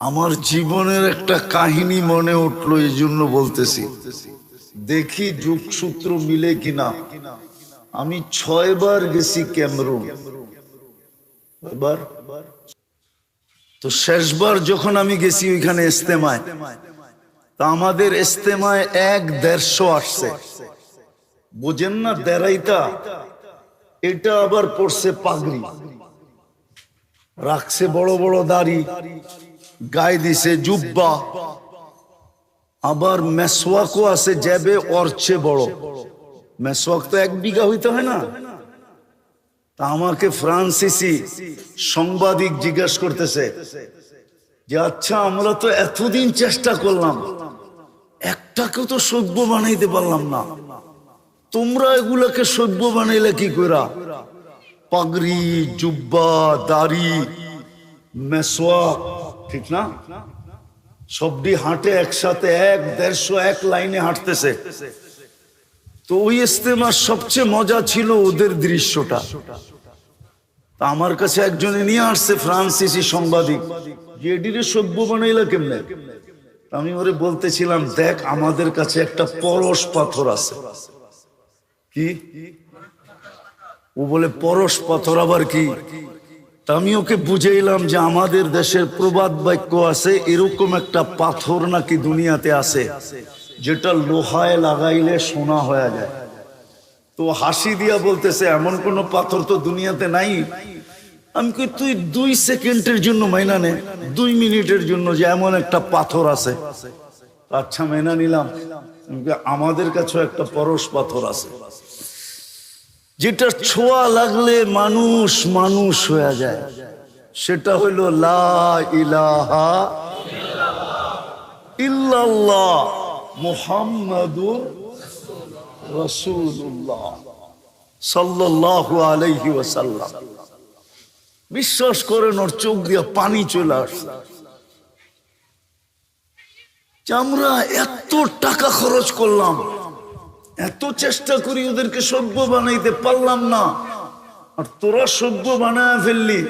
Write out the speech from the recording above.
আমার জীবনের একটা কাহিনী মনে উঠল এই জন্য বলতেছি। দেখি যুগসূত্র মিলে কিনা। আমি ছয়বার গেছি ক্যামরুন। তো শেষবার যখন আমি গেছি ওইখানে ইস্তেমায় তা আমাদের ইস্তেমায় এক দেড়শো আসছে। বোঝেন না দেড়াইতা? এটা আবার পড়ছে পাগড়ি। রাখছে বড় বড় দাড়ি। গায়ে দিছে জুব্বা। আবার মেসওয়াকও আছে যাবে অর্চে বড়। মেসওয়াক তো এক বিঘা হইতে হয় না। তা আমাকে ফ্রান্সিসি সাংবাদিক জিজ্ঞেস করতেছে যে আচ্ছা আমরা তো এতদিন চেষ্টা করলাম একটাকে তো সভ্য বানাইতে পারলাম না। তোমরা এগুলাকে সভ্য বানাইলে কি কইরা? পাগড়ি, জুব্বা, দাড়ি, মেসওয়াক ঠিক না? সবটি হাঁটে একসাথে এক, দেড়শো এক লাইনে হাঁটতেছে। তো ওই ইস্তেমার সবচেয়ে মজা ছিল ওদের দৃশ্যটা। আমার কাছে একজনে নিয়ে আসছে, ফ্রান্সিসি সাংবাদিক। যে এটিরে সভ্য বানাইলা কেমনে? আমি ওরে বলতেছিলাম, দেখ, আমাদের কাছে একটা পরশ পাথর আছে। কি? ও বলে, পরশ পাথর আবার কি? আমি ওকে বুঝাইলাম যে আমাদের দেশের প্রবাদ বাক্য আছে, এরকম একটা পাথর নাকি দুনিয়াতে আছে, যেটা লোহায় লাগাইলে সোনা হয়ে যায়। তো হাসি দিয়া বলতেছে, এমন কোন পাথর তো দুনিয়াতে নাই? আমি কই, তুই দুই সেকেন্ডের জন্য মাইনা নে, দুই মিনিটের জন্য যে এমন একটা পাথর আছে। আচ্ছা মেনা নিলাম। আমাদের কাছেও একটা পরশ পাথর আছে। যেটা ছোঁয়া লাগলে মানুষ মানুষ হয়ে যায়। সেটা হইল সাল্লাল্লাহু আলাইহি বিশ্বাস করেন ওর চোখ দিয়ে পানি চলে আসছে। আমরা এত টাকা খরচ করলাম এত চেষ্টা করি ওদেরকে সভ্য বানাইতে পারলাম না। আর তোরা সভ্য বানায় ফেললি।